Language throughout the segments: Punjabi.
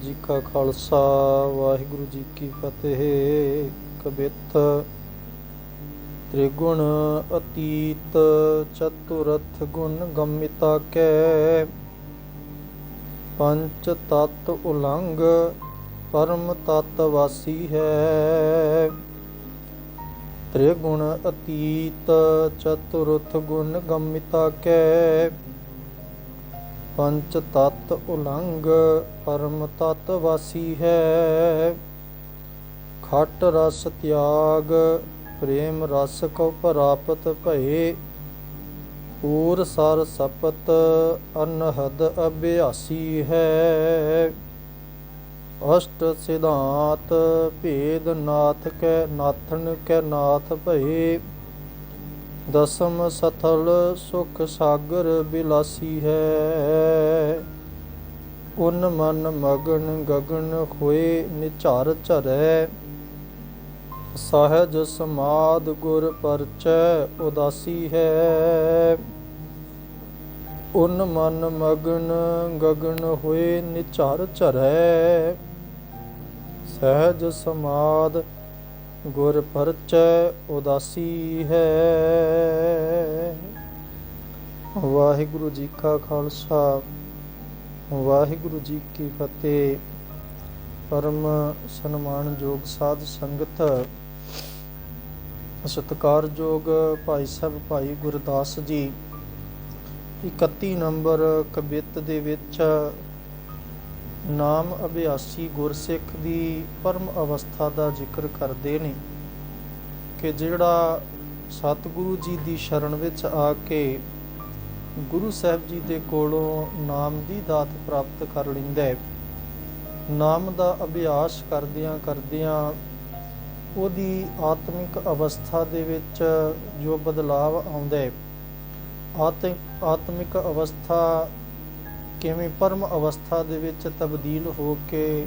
ਜੀ ਕਾ ਖਾਲਸਾ, ਵਾਹਿਗੁਰੂ ਜੀ ਕੀ ਫਤਿਹ। ਕਬਿਤ ਤ੍ਰਿਗੁਣ ਅਤੀਤ ਚਤੁਰਥ ਗੁਣ ਗੰਮਿਤਾ ਕੈ। ਪੰਚ ਤਤ ਉਲੰਘ, ਪਰਮ ਤਤ ਵਾਸੀ ਹੈ। ਤ੍ਰਿਗੁਣ ਅਤੀਤ ਚਤੁਰਥ ਗੁਣ ਗੰਮਿਤਾ ਕੈ। ਪੰਚ ਤਤ ਉਲੰਘ, ਪਰਮ ਤਤ ਵਾਸੀ ਹੈ। ਖਟ ਰਸ ਤਿਆਗ, ਪ੍ਰੇਮ ਰਸ ਕੋ ਪ੍ਰਾਪਤ ਭਏ। ਪੂਰ ਸਰ ਸਪਤ, ਅਨਹਦ ਅਭਿਆਸੀ ਹੈ। ਅਸ਼ਟ ਸਿਧਾਂਤ, ਭੇਦ ਨਾਥ ਕੈ ਨਾਥਨ ਕੈ ਨਾਥ ਭਏ। ਦਸਮ ਸਥਲ ਸੁਖ ਸਾਗਰ ਬਿਲਾਸੀ ਹੈ। ਉਨ ਮਨ ਮਗਨ ਗਗਨ ਹੋਏ ਨਿਝਰ ਝਰੈ। ਸਹਜ ਸਮਾਦ ਗੁਰ ਪਰਚੈ ਉਦਾਸੀ ਹੈ। ਉਨ ਮਨ ਮਗਨ ਗਗਨ ਹੋਏ ਨਿਝਰ ਝਰੈ। ਸਹਜ ਸਮਾਦ ਗੁਰ ਪਰਚੈ ਉਦਾਸੀ ਹੈ। ਵਾਹਿਗੁਰੂ ਜੀ ਕਾ ਖਾਲਸਾ, ਵਾਹਿਗੁਰੂ ਜੀ ਕੀ ਫਤਿਹ। ਪਰਮ ਸਨਮਾਨਯੋਗ ਸਾਧ ਸੰਗਤ, ਸਤਿਕਾਰਯੋਗ ਭਾਈ ਸਾਹਿਬ, ਭਾਈ ਗੁਰਦਾਸ ਜੀ 31 ਨੰਬਰ ਕਬਿੱਤ ਦੇ ਵਿੱਚ ਨਾਮ ਅਭਿਆਸੀ ਗੁਰਸਿੱਖ ਦੀ ਪਰਮ ਅਵਸਥਾ ਦਾ ਜ਼ਿਕਰ ਕਰਦੇ ਨੇ ਕਿ ਜਿਹੜਾ ਸਤਿਗੁਰੂ ਜੀ ਦੀ ਸ਼ਰਨ ਵਿੱਚ ਆ ਕੇ ਗੁਰੂ ਸਾਹਿਬ ਜੀ ਦੇ ਕੋਲੋਂ ਨਾਮ ਦੀ ਦਾਤ ਪ੍ਰਾਪਤ ਕਰ ਲੈਂਦਾ। ਹੈ ਨਾਮ ਦਾ ਅਭਿਆਸ ਕਰਦਿਆਂ ਕਰਦਿਆਂ ਉਹਦੀ ਆਤਮਿਕ ਅਵਸਥਾ ਦੇ ਵਿੱਚ ਜੋ ਬਦਲਾਵ ਆਉਂਦਾ। ਹੈ ਆਤਮਿਕ ਆਤਮਿਕ ਅਵਸਥਾ ਕਿਵੇਂ ਪਰਮ ਅਵਸਥਾ ਦੇ ਵਿੱਚ ਤਬਦੀਲ ਹੋ ਕੇ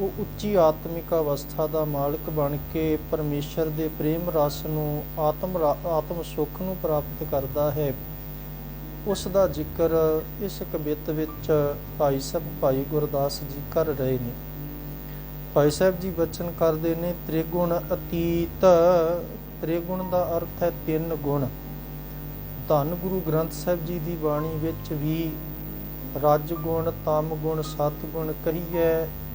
ਉਹ ਉੱਚੀ ਆਤਮਿਕ ਅਵਸਥਾ ਦਾ ਮਾਲਕ ਬਣ ਕੇ ਪਰਮੇਸ਼ਰ ਦੇ ਪ੍ਰੇਮ ਰਸ ਨੂੰ ਆਤਮ ਰਾ- ਆਤਮ ਸੁੱਖ ਨੂੰ ਪ੍ਰਾਪਤ ਕਰਦਾ ਹੈ। ਉਸ ਦਾ ਜ਼ਿਕਰ ਇਸ ਕਵਿਤ ਵਿੱਚ ਭਾਈ ਸਾਹਿਬ ਭਾਈ ਗੁਰਦਾਸ ਜੀ ਕਰ ਰਹੇ ਨੇ। ਭਾਈ ਸਾਹਿਬ ਜੀ ਬਚਨ ਕਰਦੇ ਨੇ, ਤ੍ਰਿਗੁਣ ਅਤੀਤ। ਤ੍ਰਿਗੁਣ ਦਾ ਅਰਥ ਹੈ ਤਿੰਨ ਗੁਣ। ਧੰਨ ਗੁਰੂ ਗ੍ਰੰਥ ਸਾਹਿਬ ਜੀ ਦੀ ਬਾਣੀ ਵਿੱਚ ਵੀ, ਰਜ ਗੁਣ, ਤਮ ਗੁਣ, ਸਤ ਗੁਣ ਕਹੀਏ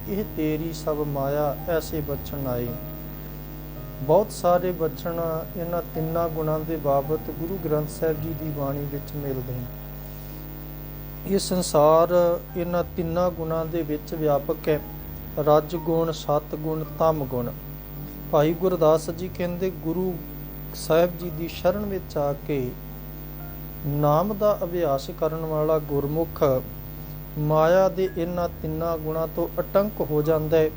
ਇਹ ਤੇਰੀ ਸਭ ਮਾਇਆ, ਐਸੇ ਬਚਨ ਆਏ। ਬਹੁਤ ਸਾਰੇ ਬਚਨ ਇਹਨਾਂ ਤਿੰਨਾਂ ਗੁਣਾਂ ਦੇ ਬਾਬਤ ਗੁਰੂ ਗ੍ਰੰਥ ਸਾਹਿਬ ਜੀ ਦੀ ਬਾਣੀ ਵਿੱਚ ਮਿਲਦੇ ਨੇ। ਇਹ ਸੰਸਾਰ ਇਹਨਾਂ ਤਿੰਨਾਂ ਗੁਣਾਂ ਦੇ ਵਿੱਚ ਵਿਆਪਕ ਹੈ। ਰਜ ਗੁਣ, ਸਤ ਗੁਣ ਤਮ ਗੁਣ। ਭਾਈ ਗੁਰਦਾਸ ਜੀ ਕਹਿੰਦੇ, ਗੁਰੂ ਸਾਹਿਬ ਜੀ ਦੀ ਸ਼ਰਨ ਵਿੱਚ ਆ ਕੇ ਨਾਮ ਦਾ ਅਭਿਆਸ ਕਰਨ ਵਾਲਾ ਗੁਰਮੁਖ ਮਾਇਆ ਦੇ ਇਹਨਾਂ ਤਿੰਨਾਂ ਗੁਣਾਂ ਤੋਂ ਅਟੰਕ ਹੋ ਜਾਂਦਾ ਹੈ।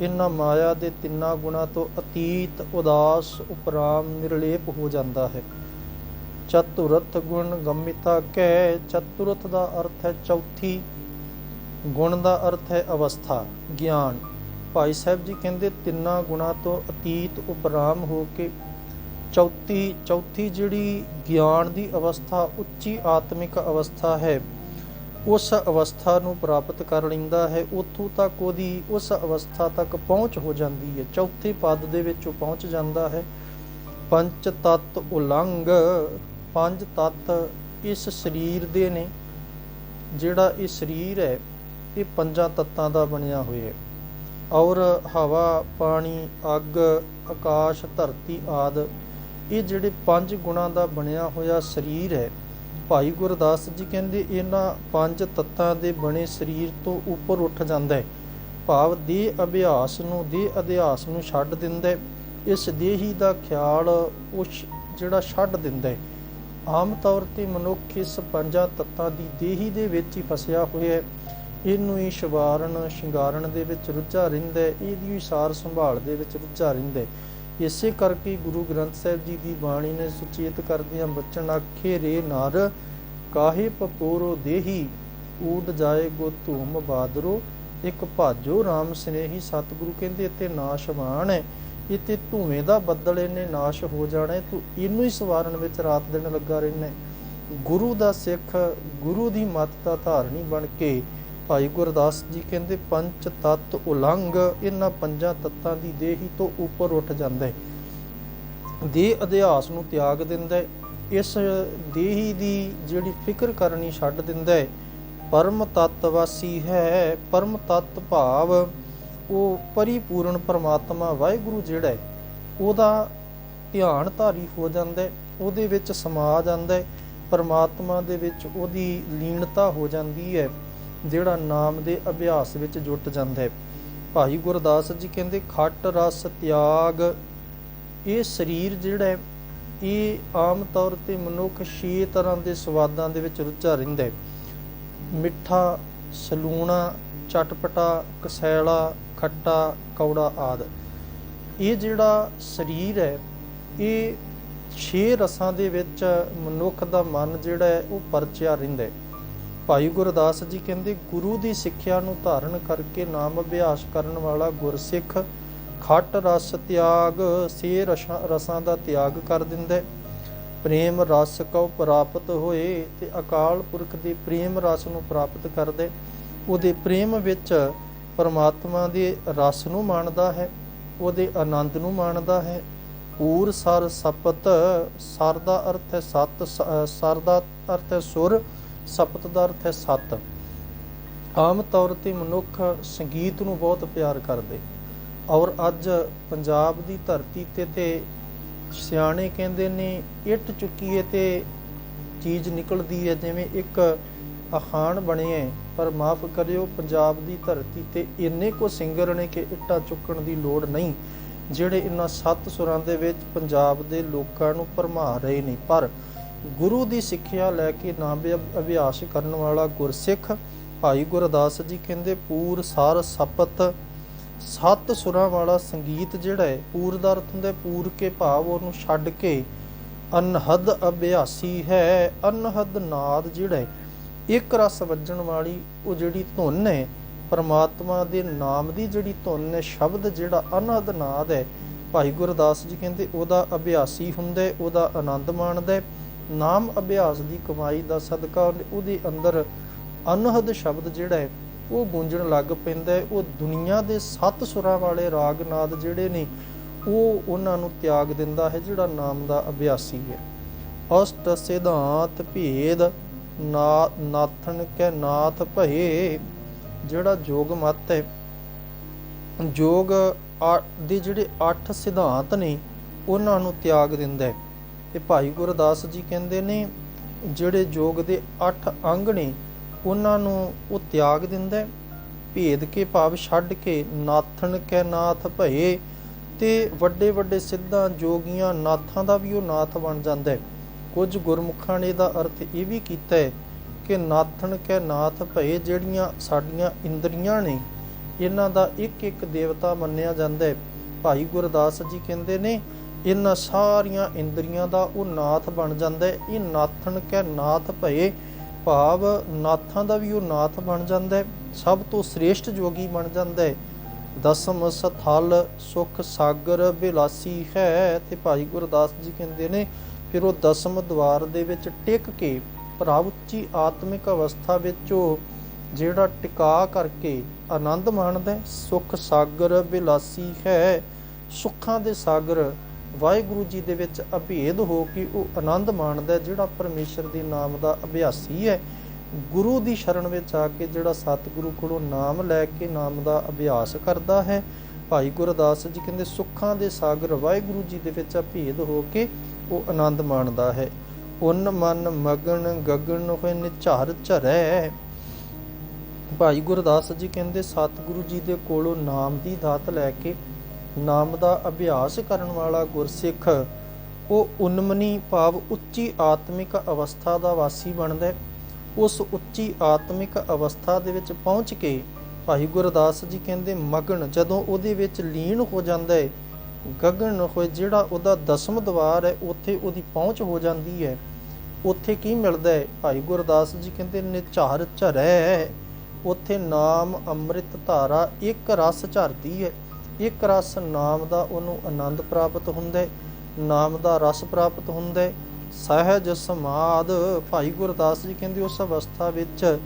ਇਹਨਾਂ ਮਾਇਆ ਦੇ ਤਿੰਨਾਂ ਗੁਣਾਂ ਤੋਂ ਅਤੀਤ ਉਦਾਸ ਉਪਰਾਮ ਨਿਰਲੇਪ ਹੋ ਜਾਂਦਾ ਹੈ। ਚਤੁਰਥ ਗੁਣ ਗੰਮਿਤਾ ਕਹਿ, ਚਤੁਰਥ ਦਾ ਅਰਥ ਹੈ ਚੌਥੀ, ਗੁਣ ਦਾ ਅਰਥ ਹੈ ਅਵਸਥਾ, ਗਿਆਨ। ਭਾਈ ਸਾਹਿਬ ਜੀ ਕਹਿੰਦੇ ਤਿੰਨਾਂ ਗੁਣਾਂ ਤੋਂ ਅਤੀਤ ਉਪਰਾਮ ਹੋ ਕੇ ਚੌਥੀ ਚੌਥੀ ਜਿਹੜੀ ਗਿਆਨ ਦੀ ਅਵਸਥਾ, ਉੱਚੀ ਆਤਮਿਕ ਅਵਸਥਾ ਹੈ ਉਸ ਅਵਸਥਾ ਨੂੰ ਪ੍ਰਾਪਤ ਕਰ ਲੈਂਦਾ ਹੈ, ਉੱਥੋਂ ਤੱਕ ਉਹਦੀ ਉਸ ਅਵਸਥਾ ਤੱਕ ਪਹੁੰਚ ਹੋ ਜਾਂਦੀ ਹੈ। ਚੌਥੇ ਪਦ ਦੇ ਵਿੱਚ ਉਹ ਪਹੁੰਚ ਜਾਂਦਾ ਹੈ। ਪੰਚ ਤਤ ਉਲੰਘ, ਪੰਜ ਤਤ ਇਸ ਸਰੀਰ ਦੇ ਨੇ। ਜਿਹੜਾ ਇਹ ਸਰੀਰ ਹੈ, ਇਹ ਪੰਜਾਂ ਤੱਤਾਂ ਦਾ ਬਣਿਆ ਹੋਇਆ ਹੈ। ਔਰ ਹਵਾ, ਪਾਣੀ, ਅੱਗ, ਆਕਾਸ਼, ਧਰਤੀ ਆਦ, ਇਹ ਜਿਹੜੇ ਪੰਜ ਗੁਣਾਂ ਦਾ ਬਣਿਆ ਹੋਇਆ ਸਰੀਰ ਹੈ ਭਾਈ ਗੁਰਦਾਸ ਜੀ ਕਹਿੰਦੇ ਇਹਨਾਂ ਪੰਜ ਤੱਤਾਂ ਦੇ ਬਣੇ ਸਰੀਰ ਤੋਂ ਉੱਪਰ ਉੱਠ ਜਾਂਦਾ ਹੈ। ਭਾਵ ਦੇ ਅਭਿਆਸ ਨੂੰ, ਦੇ ਅਧਿਆਸ ਨੂੰ ਛੱਡ ਦਿੰਦਾ ਹੈ। ਇਸ ਦੇਹੀ ਦਾ ਖਿਆਲ ਉਸ ਜਿਹੜਾ ਛੱਡ ਦਿੰਦਾ ਹੈ। ਆਮ ਤੌਰ ਤੇ ਮਨੁੱਖ ਇਸ ਪੰਜਾਂ ਤੱਤਾਂ ਦੀ ਦੇਹੀ ਦੇ ਵਿੱਚ ਹੀ ਫਸਿਆ ਹੋਇਆ ਹੈ। ਇਹਨੂੰ ਹੀ ਸ਼ਿਵਾਰਨ, ਸ਼ਿੰਗਾਰਨ ਦੇ ਵਿੱਚ ਰੁੱਝਾ ਰਹਿੰਦਾ ਹੈ। ਇਹਦੀ ਸਾਰ ਸੰਭਾਲ ਦੇ ਵਿੱਚ ਰੁੱਝਾ ਰਹਿੰਦਾ ਹੈ। ਇਸੇ ਕਰਕੇ ਗੁਰੂ ਗ੍ਰੰਥ ਸਾਹਿਬ ਜੀ ਦੀ ਬਾਣੀ ਨੇ ਸੁਚੇਤ ਕਰਦਿਆਂ ਬਚਨ ਆਖੇ, ਰੇ ਨਰ, ਕਾਹੇ ਪਪੋਰੋ ਦੇਹੀ, ਊਡ ਜਾਏ ਗੋ ਧੂਮ ਬਾਦਰੋ, ਇੱਕ ਭਾਜੋ RAM ਸਨੇਹੀ, ਸਤਿਗੁਰੂ ਕਹਿੰਦੇ ਇੱਥੇ ਨਾਸ਼ਵਾਨ ਹੈ, ਇੱਥੇ ਧੂਵੇਂ ਦਾ ਬੱਦਲ ਇਹਨੇ ਨਾਸ਼ ਹੋ ਜਾਣਾ ਤੂੰ ਇਹਨੂੰ ਹੀ ਸਵਾਰਨ ਵਿੱਚ ਰਾਤ ਦਿਨ ਲੱਗਾ ਰਹਿਣਾ ਗੁਰੂ ਦਾ ਸਿੱਖ, ਗੁਰੂ ਦੀ ਮੱਤ ਦਾ ਧਾਰਨੀ ਬਣ ਕੇ ਭਾਈ ਗੁਰਦਾਸ ਜੀ ਕਹਿੰਦੇ ਪੰਚ ਤਤ ਉਲੰਘ, ਇਹਨਾਂ ਪੰਜਾਂ ਤੱਤਾਂ ਦੀ ਦੇਹੀ ਤੋਂ ਉੱਪਰ ਉੱਠ ਜਾਂਦਾ ਹੈ। ਦੇਹ ਅਧਿਆਸ ਨੂੰ ਤਿਆਗ ਦਿੰਦਾ ਹੈ। ਇਸ ਦੇਹੀ ਦੀ ਜਿਹੜੀ ਫਿਕਰ ਕਰਨੀ ਛੱਡ ਦਿੰਦਾ ਹੈ। ਪਰਮ ਤਤ ਵਾਸੀ ਹੈ, ਪਰਮ ਤਤ ਭਾਵ, ਉਹ ਪਰਿਪੂਰਨ ਪਰਮਾਤਮਾ ਵਾਹਿਗੁਰੂ ਜਿਹੜਾ ਹੈ, ਉਹਦਾ ਧਿਆਨ ਧਾਰੀ ਹੋ ਜਾਂਦਾ ਹੈ, ਉਹਦੇ ਵਿੱਚ ਸਮਾ ਜਾਂਦਾ ਹੈ, ਪਰਮਾਤਮਾ ਦੇ ਵਿੱਚ ਉਹਦੀ ਲੀਨਤਾ ਹੋ ਜਾਂਦੀ ਹੈ। ਜਿਹੜਾ ਨਾਮ ਦੇ ਅਭਿਆਸ ਵਿੱਚ ਜੁਟ ਜਾਂਦਾ ਹੈ। ਭਾਈ ਗੁਰਦਾਸ ਜੀ ਕਹਿੰਦੇ, ਖੱਟ ਰਸ ਤਿਆਗ, ਇਹ ਸਰੀਰ ਜਿਹੜਾ ਹੈ, ਇਹ ਆਮ ਤੌਰ ਤੇ ਮਨੁੱਖ ਛੇ ਤਰ੍ਹਾਂ ਦੇ ਸਵਾਦਾਂ ਦੇ ਵਿੱਚ ਰੁੱਝਾ ਰਹਿੰਦਾ ਹੈ। ਮਿੱਠਾ, ਸਲੂਣਾ, ਚਟਪਟਾ, ਕਸੈਲਾ, ਖੱਟਾ, ਕੌੜਾ ਆਦ। ਇਹ ਜਿਹੜਾ ਸਰੀਰ ਹੈ, ਇਹ ਛੇ ਰਸਾਂ ਦੇ ਵਿੱਚ ਮਨੁੱਖ ਦਾ ਮਨ ਜਿਹੜਾ ਹੈ, ਉਹ ਪਰਚਿਆ ਰਹਿੰਦਾ ਹੈ। ਭਾਈ ਗੁਰਦਾਸ ਜੀ ਕਹਿੰਦੇ, ਗੁਰੂ ਦੀ ਸਿੱਖਿਆ ਨੂੰ ਧਾਰਨ ਕਰਕੇ ਨਾਮ ਅਭਿਆਸ ਕਰਨ ਵਾਲਾ ਗੁਰਸਿੱਖ ਖੱਟ ਰਸ ਤਿਆਗ, ਸੇ ਰਸਾਂ ਰਸਾਂ ਦਾ ਤਿਆਗ ਕਰ ਦਿੰਦਾ ਪ੍ਰੇਮ ਰਸ ਕਉ ਪ੍ਰਾਪਤ ਹੋਏ ਤੇ ਅਕਾਲ ਪੁਰਖ ਦੇ ਪ੍ਰੇਮ ਰਸ ਨੂੰ ਪ੍ਰਾਪਤ ਕਰਦੇ ਉਹਦੇ ਪ੍ਰੇਮ ਵਿੱਚ ਪਰਮਾਤਮਾ ਦੇ ਰਸ ਨੂੰ ਮਾਣਦਾ ਹੈ, ਉਹਦੇ ਆਨੰਦ ਨੂੰ ਮਾਣਦਾ ਹੈ। ਪੂਰ ਸਰ ਸਪਤ, ਸਰ ਦਾ ਅਰਥ ਹੈ ਸਤ, ਸ- ਸਰ ਦਾ ਅਰਥ ਹੈ ਸੁਰ ਸਪਤ ਦਾ ਅਰਥ ਹੈ ਸੱਤ। ਆਮ ਤੌਰ ਤੇ ਮਨੁੱਖ ਸੰਗੀਤ ਨੂੰ ਬਹੁਤ ਪਿਆਰ ਕਰਦੇ। ਔਰ ਅੱਜ ਪੰਜਾਬ ਦੀ ਧਰਤੀ ਤੇ ਤੇ ਸਿਆਣੇ ਕਹਿੰਦੇ ਨੇ ਇੱਟ ਚੁੱਕੀਏ ਤੇ ਚੀਜ਼ ਨਿਕਲਦੀ ਹੈ ਜਿਵੇਂ ਇੱਕ ਅਖਾਣ ਬਣਿਆ ਹੈ, ਪਰ ਮਾਫ ਕਰਿਓ ਪੰਜਾਬ ਦੀ ਧਰਤੀ ਤੇ ਇੰਨੇ ਕੋ ਸਿੰਗਰ ਨੇ ਕਿ ਇੱਟਾਂ ਚੁੱਕਣ ਦੀ ਲੋੜ ਨਹੀਂ ਜਿਹੜੇ ਇਹਨਾਂ ਸੱਤ ਸੁਰਾਂ ਦੇ ਵਿੱਚ ਪੰਜਾਬ ਦੇ ਲੋਕਾਂ ਨੂੰ ਭਰਮਾ ਰਹੇ ਨੇ। ਪਰ ਗੁਰੂ ਦੀ ਸਿੱਖਿਆ ਲੈ ਕੇ ਨਾਮ ਅਭਿਆਸ ਕਰਨ ਵਾਲਾ ਗੁਰਸਿੱਖ ਭਾਈ ਗੁਰਦਾਸ ਜੀ ਕਹਿੰਦੇ, ਪੂਰ ਸਾਰ ਸਪਤ, ਸੱਤ ਸੁਰਾਂ ਵਾਲਾ ਸੰਗੀਤ ਜਿਹੜਾ ਹੈ, ਪੂਰ ਦਾ ਅਰਥ ਹੁੰਦਾ ਪੂਰ ਕੇ ਭਾਵ ਉਹਨੂੰ ਛੱਡ ਕੇ ਅਨਹਦ ਅਭਿਆਸੀ ਹੈ, ਅਨਹਦ ਨਾਦ ਜਿਹੜਾ ਹੈ, ਇੱਕ ਰਸ ਵੱਜਣ ਵਾਲੀ ਉਹ ਜਿਹੜੀ ਧੁਨ ਹੈ, ਪਰਮਾਤਮਾ ਦੇ ਨਾਮ ਦੀ ਜਿਹੜੀ ਧੁਨ ਹੈ, ਸ਼ਬਦ ਜਿਹੜਾ ਅਨਹਦ ਨਾਦ ਹੈ, ਭਾਈ ਗੁਰਦਾਸ ਜੀ ਕਹਿੰਦੇ, ਉਹਦਾ ਅਭਿਆਸੀ ਹੁੰਦਾ ਉਹਦਾ ਆਨੰਦ ਮਾਣਦਾ ਨਾਮ ਅਭਿਆਸ ਦੀ ਕਮਾਈ ਦਾ ਸਦਕਾ ਉਹਦੇ ਅੰਦਰ ਅਨਹਦ ਸ਼ਬਦ ਜਿਹੜਾ ਹੈ, ਉਹ ਗੂੰਜਣ ਲੱਗ ਪੈਂਦਾ ਹੈ। ਉਹ ਦੁਨੀਆ ਦੇ ਸੱਤ ਸੁਰਾਂ ਵਾਲੇ ਰਾਗ ਨਾਦ ਜਿਹੜੇ ਨੇ, ਉਹ ਉਹਨਾਂ ਨੂੰ ਤਿਆਗ ਦਿੰਦਾ ਹੈ, ਜਿਹੜਾ ਨਾਮ ਦਾ ਅਭਿਆਸੀ ਹੈ। ਅਸ਼ਟ ਸਿਧਾਂਤ ਭੇਦ ਨਾ ਨਾਥਨ ਕੈ ਨਾਥ ਭਏ, ਜਿਹੜਾ ਜੋਗ ਮਤ ਹੈ। ਜੋਗ ਆ- ਦੇ ਜਿਹੜੇ 8 ਸਿਧਾਂਤ ਨੇ, ਉਹਨਾਂ ਨੂੰ ਤਿਆਗ ਦਿੰਦਾ ਹੈ। ਤੇ ਭਾਈ ਗੁਰਦਾਸ ਜੀ ਕਹਿੰਦੇ ਨੇ, ਜਿਹੜੇ ਜੋਗ ਦੇ 8 ਅੰਗ ਨੇ, ਉਹਨਾਂ ਨੂੰ ਉਹ ਤਿਆਗ ਦਿੰਦਾ ਹੈ। ਭੇਦ ਕੇ ਭਾਵ ਛੱਡ ਕੇ ਨਾਥਣ ਕੈ ਨਾਥ ਭਏ, ਤੇ ਵੱਡੇ ਵੱਡੇ ਸਿੱਧਾਂ ਜੋਗੀਆਂ ਨਾਥਾਂ ਦਾ ਵੀ ਉਹ ਨਾਥ ਬਣ ਜਾਂਦਾ ਹੈ। ਕੁਝ ਗੁਰਮੁਖਾਂ ਨੇ ਇਹਦਾ ਅਰਥ ਇਹ ਵੀ ਕੀਤਾ ਹੈ ਕਿ ਨਾਥਣ ਕੈ ਨਾਥ ਭਏ ਜਿਹੜੀਆਂ ਸਾਡੀਆਂ ਇੰਦਰੀਆਂ ਨੇ, ਇਹਨਾਂ ਦਾ ਇੱਕ ਇੱਕ ਦੇਵਤਾ ਮੰਨਿਆ ਜਾਂਦਾ ਹੈ। ਭਾਈ ਗੁਰਦਾਸ ਜੀ ਕਹਿੰਦੇ ਨੇ ਇਹਨਾਂ ਸਾਰੀਆਂ ਇੰਦਰੀਆਂ ਦਾ ਉਹ ਨਾਥ ਬਣ ਜਾਂਦਾ। ਹੈ ਇਹ ਨਾਥਣ ਕੈ ਨਾਥ ਭਏ ਭਾਵ ਨਾਥਾਂ ਦਾ ਵੀ ਉਹ ਨਾਥ ਬਣ ਜਾਂਦਾ। ਹੈ ਸਭ ਤੋਂ ਸ੍ਰੇਸ਼ਟ ਜੋਗੀ ਬਣ ਜਾਂਦਾ। ਹੈ ਦਸਮ ਸਥਲ ਸੁਖ ਸਾਗਰ ਬਿਲਾਸੀ ਹੈ ਤੇ ਭਾਈ ਗੁਰਦਾਸ ਜੀ ਕਹਿੰਦੇ ਨੇ, ਫਿਰ ਉਹ ਦਸਮ ਦਵਾਰ ਦੇ ਵਿੱਚ ਟਿਕ ਕੇ ਪ੍ਰਭ ਉੱਚੀ ਆਤਮਿਕ ਅਵਸਥਾ ਵਿੱਚ ਉਹ ਜਿਹੜਾ ਟਿਕਾ ਕਰਕੇ ਆਨੰਦ ਮਾਣਦਾ ਹੈ, ਸੁਖ ਸਾਗਰ ਬਿਲਾਸੀ ਹੈ। ਸੁੱਖਾਂ ਦੇ ਸਾਗਰ ਵਾਹਿਗੁਰੂ ਜੀ ਦੇ ਵਿੱਚ ਅਭੇਦ ਹੋ ਕੇ ਉਹ ਆਨੰਦ ਮਾਣਦਾ ਜਿਹੜਾ ਪਰਮੇਸ਼ਰ ਦੇ ਨਾਮ ਦਾ ਅਭਿਆਸੀ ਹੈ। ਗੁਰੂ ਦੀ ਸ਼ਰਨ ਵਿੱਚ ਆ ਕੇ ਜਿਹੜਾ ਸਤਿਗੁਰੂ ਕੋਲੋਂ ਨਾਮ ਲੈ ਕੇ ਨਾਮ ਦਾ ਅਭਿਆਸ ਕਰਦਾ ਹੈ, ਭਾਈ ਗੁਰਦਾਸ ਜੀ ਕਹਿੰਦੇ, ਸੁੱਖਾਂ ਦੇ ਸਾਗਰ ਵਾਹਿਗੁਰੂ ਜੀ ਦੇ ਵਿੱਚ ਅਭੇਦ ਹੋ ਕੇ ਉਹ ਆਨੰਦ ਮਾਣਦਾ ਹੈ। ਉਨ ਮਨ ਮਗਨ ਗਗਨ ਹੋਏ ਨਿਝਾਰ ਝਰੈ। ਭਾਈ ਗੁਰਦਾਸ ਜੀ ਕਹਿੰਦੇ, ਸਤਿਗੁਰੂ ਜੀ ਦੇ ਕੋਲੋਂ ਨਾਮ ਦੀ ਦਾਤ ਲੈ ਕੇ ਨਾਮ ਦਾ ਅਭਿਆਸ ਕਰਨ ਵਾਲਾ ਗੁਰਸਿੱਖ, ਉਹ ਉਨਮਨੀ ਭਾਵ ਉੱਚੀ ਆਤਮਿਕ ਅਵਸਥਾ ਦਾ ਵਾਸੀ ਬਣਦਾ ਹੈ। ਉਸ ਉੱਚੀ ਆਤਮਿਕ ਅਵਸਥਾ ਦੇ ਵਿੱਚ ਪਹੁੰਚ ਕੇ ਭਾਈ ਗੁਰਦਾਸ ਜੀ ਕਹਿੰਦੇ, ਮਗਨ, ਜਦੋਂ ਉਹਦੇ ਵਿੱਚ ਲੀਨ ਹੋ ਜਾਂਦਾ ਹੈ, ਗਗਨ ਹੋਏ ਜਿਹੜਾ ਉਹਦਾ ਦਸਮ ਦਵਾਰ ਹੈ, ਉੱਥੇ ਉਹਦੀ ਪਹੁੰਚ ਹੋ ਜਾਂਦੀ ਹੈ। ਉੱਥੇ ਕੀ ਮਿਲਦਾ ਹੈ? ਭਾਈ ਗੁਰਦਾਸ ਜੀ ਕਹਿੰਦੇ ਨਿਝਾਰ ਝਰੈ, ਉੱਥੇ ਨਾਮ ਅੰਮ੍ਰਿਤ ਧਾਰਾ ਇੱਕ ਰਸ ਝਰਦੀ ਹੈ। ਇੱਕ ਰਸ ਨਾਮ ਦਾ ਉਹਨੂੰ ਆਨੰਦ ਪ੍ਰਾਪਤ ਹੁੰਦਾ, ਨਾਮ ਦਾ ਰਸ ਪ੍ਰਾਪਤ ਹੁੰਦਾ। ਸਹਿਜ ਸਮਾਦ, ਭਾਈ ਗੁਰਦਾਸ ਜੀ ਕਹਿੰਦੇ ਉਸ ਅਵਸਥਾ ਵਿੱਚ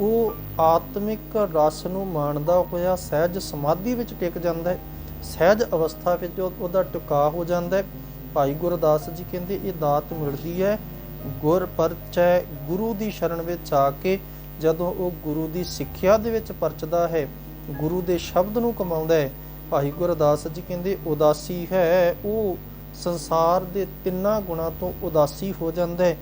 ਉਹ ਆਤਮਿਕ ਰਸ ਨੂੰ ਮਾਣਦਾ ਹੋਇਆ ਸਹਿਜ ਸਮਾਧੀ ਵਿੱਚ ਟਿਕ ਜਾਂਦਾ ਹੈ। ਸਹਿਜ ਅਵਸਥਾ ਵਿੱਚ ਉਹਦਾ ਟਿਕਾ ਹੋ ਜਾਂਦਾ ਹੈ। ਭਾਈ ਗੁਰਦਾਸ ਜੀ ਕਹਿੰਦੇ ਇਹ ਦਾਤ ਮਿਲਦੀ ਹੈ। ਗੁਰ ਪਰਚੈ ਗੁਰੂ ਦੀ ਸ਼ਰਨ ਵਿੱਚ ਆ ਕੇ ਜਦੋਂ ਉਹ ਗੁਰੂ ਦੀ ਸਿੱਖਿਆ ਦੇ ਵਿੱਚ ਪਰਚਦਾ ਹੈ, ਗੁਰੂ ਦੇ ਸ਼ਬਦ ਨੂੰ ਕਮਾਉਂਦਾ ਹੈ ਭਾਈ ਗੁਰਦਾਸ ਜੀ ਕਹਿੰਦੇ, ਉਦਾਸੀ ਹੈ, ਉਹ ਸੰਸਾਰ ਦੇ ਤਿੰਨਾਂ ਗੁਣਾਂ ਤੋਂ ਉਦਾਸੀ ਹੋ ਜਾਂਦਾ ਹੈ।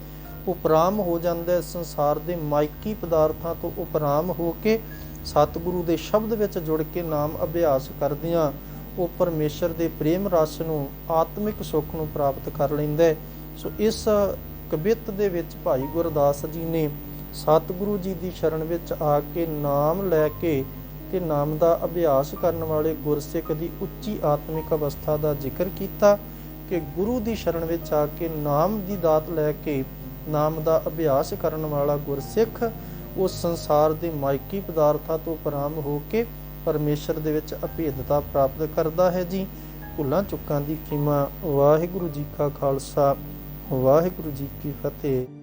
ਉਪਰਾਮ ਹੋ ਜਾਂਦਾ ਹੈ ਸੰਸਾਰ ਦੇ ਮਾਇਕੀ ਪਦਾਰਥਾਂ ਤੋਂ ਉਪਰਾਮ ਹੋ ਕੇ ਸਤਿਗੁਰੂ ਦੇ ਸ਼ਬਦ ਵਿੱਚ ਜੁੜ ਕੇ ਨਾਮ ਅਭਿਆਸ ਕਰਦਿਆਂ ਉਹ ਪਰਮੇਸ਼ਰ ਦੇ ਪ੍ਰੇਮ ਰਸ ਨੂੰ, ਆਤਮਿਕ ਸੁੱਖ ਨੂੰ ਪ੍ਰਾਪਤ ਕਰ ਲੈਂਦਾ ਹੈ। ਸੋ ਇਸ ਕਵਿਤ ਦੇ ਵਿੱਚ ਭਾਈ ਗੁਰਦਾਸ ਜੀ ਨੇ ਸਤਿਗੁਰੂ ਜੀ ਦੀ ਸ਼ਰਨ ਵਿੱਚ ਆ ਕੇ ਨਾਮ ਲੈ ਕੇ ਤੇ ਨਾਮ ਦਾ ਅਭਿਆਸ ਕਰਨ ਵਾਲੇ ਗੁਰਸਿੱਖ ਦੀ ਉੱਚੀ ਆਤਮਿਕ ਅਵਸਥਾ ਦਾ ਜ਼ਿਕਰ ਕੀਤਾ ਕਿ ਗੁਰੂ ਦੀ ਸ਼ਰਨ ਵਿੱਚ ਆ ਕੇ ਨਾਮ ਦੀ ਦਾਤ ਲੈ ਕੇ ਨਾਮ ਦਾ ਅਭਿਆਸ ਕਰਨ ਵਾਲਾ ਗੁਰਸਿੱਖ ਉਸ ਸੰਸਾਰ ਦੇ ਮਾਇਕੀ ਪਦਾਰਥਾਂ ਤੋਂ ਪਰਾਮ ਹੋ ਕੇ ਪਰਮੇਸ਼ਰ ਦੇ ਵਿੱਚ ਅਭੇਦਤਾ ਪ੍ਰਾਪਤ ਕਰਦਾ ਹੈ ਜੀ। ਭੁੱਲਾਂ ਚੁੱਕਾਂ ਦੀ ਖਿਮਾ। ਵਾਹਿਗੁਰੂ ਜੀ ਕਾ ਖਾਲਸਾ। ਵਾਹਿਗੁਰੂ ਜੀ ਕੀ ਫਤਿਹ।